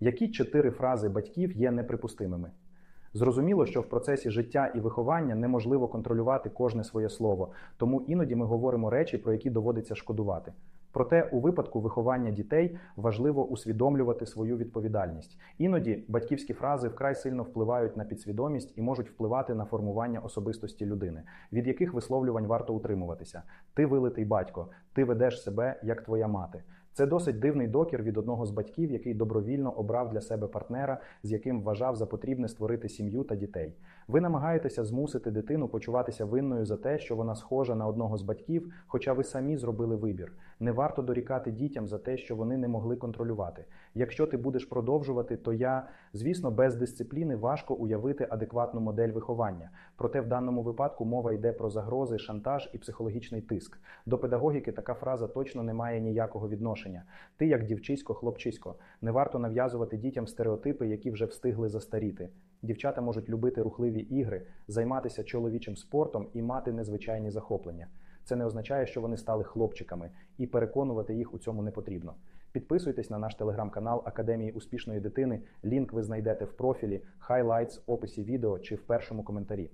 Які чотири фрази батьків є неприпустимими? Зрозуміло, що в процесі життя і виховання неможливо контролювати кожне своє слово, тому іноді ми говоримо речі, про які доводиться шкодувати. Проте у випадку виховання дітей важливо усвідомлювати свою відповідальність. Іноді батьківські фрази вкрай сильно впливають на підсвідомість і можуть впливати на формування особистості людини, від яких висловлювань варто утримуватися. Ти вилитий батько, ти ведеш себе як твоя мати. Це досить дивний докір від одного з батьків, який добровільно обрав для себе партнера, з яким вважав за потрібне створити сім'ю та дітей. Ви намагаєтеся змусити дитину почуватися винною за те, що вона схожа на одного з батьків, хоча ви самі зробили вибір. Не варто дорікати дітям за те, що вони не могли контролювати. Якщо ти будеш продовжувати, то я, звісно, без дисципліни важко уявити адекватну модель виховання. Проте в даному випадку мова йде про загрози, шантаж і психологічний тиск. До педагогіки така фраза точно не має ніякого відношення. Ти, як дівчисько, хлопчисько, не варто нав'язувати дітям стереотипи, які вже встигли застаріти. Дівчата можуть любити рухливі ігри, займатися чоловічим спортом і мати незвичайні захоплення. Це не означає, що вони стали хлопчиками, і переконувати їх у цьому не потрібно. Підписуйтесь на наш телеграм-канал Академії успішної дитини. Лінк ви знайдете в профілі, хайлайтс, описі відео чи в першому коментарі.